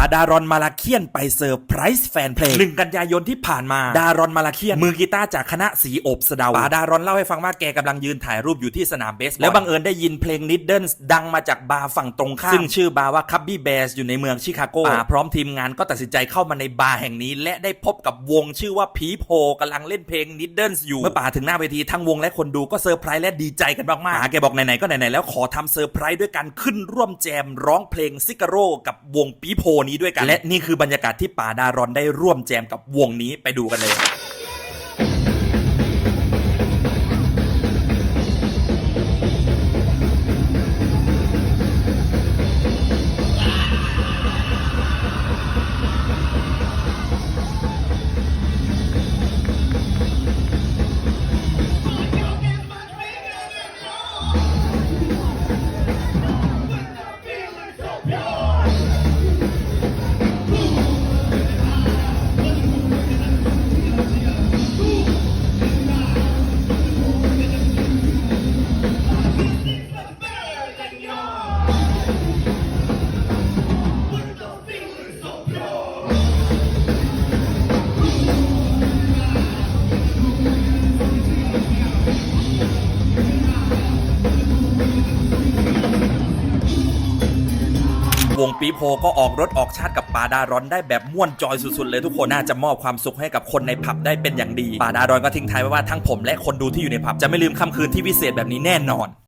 ป๋าดารอนมาลาเคียนไปเซอร์ไพรส์แฟนเพลงหนึ่งกันยายนที่ผ่านมาดารอนมาลาเคียน มือกีตาร์จากคณะสีอบสะเดาป๋าดารอนเล่าให้ฟังว่าแกกำลังยืนถ่ายรูปอยู่ที่สนามเบสบอลแล้วบังเอิญได้ยินเพลงนิดเดิลดังมาจากบาร์ฝั่งตรงข้ามซึ่งชื่อบาร์ว่าคับบี้แบสอยู่ในเมืองชิคาโกป๋าพร้อมทีมงานก็ตัดสินใจเข้ามาในบาร์แห่งนี้ และได้พบกับวงชื่อว่าผีโพกำลังเล่นเพลงนิดเดิลอยู่เมื่อป๋าถึงหน้าเวทีทั้งวงและคนดูก็เซอร์ไพรส์และดีใจกันมากๆป๋าแกบอกไหนๆก็ไหนๆแล้วขอทำเซอร์ไพรส์ด้วยการขึ้นร่วมแจมร้องเพลงซิกาโร่กับวงปีโพนี้ด้วยกัน และนี่คือบรรยากาศที่ป่าดารอนได้ร่วมแจมกับวงนี้ไปดูกันเลย วงปีโพก็ออกรถออกชาติกับปาดารอนได้แบบม่วนจอยสุดๆเลยทุกคนน่าจะมอบความสุขให้กับคนในผับได้เป็นอย่างดี ปาดารอนก็ทิ้งท้ายไว้ว่าทั้งผมและคนดูที่อยู่ในผับจะไม่ลืมค่ำคืนที่พิเศษแบบนี้แน่นอน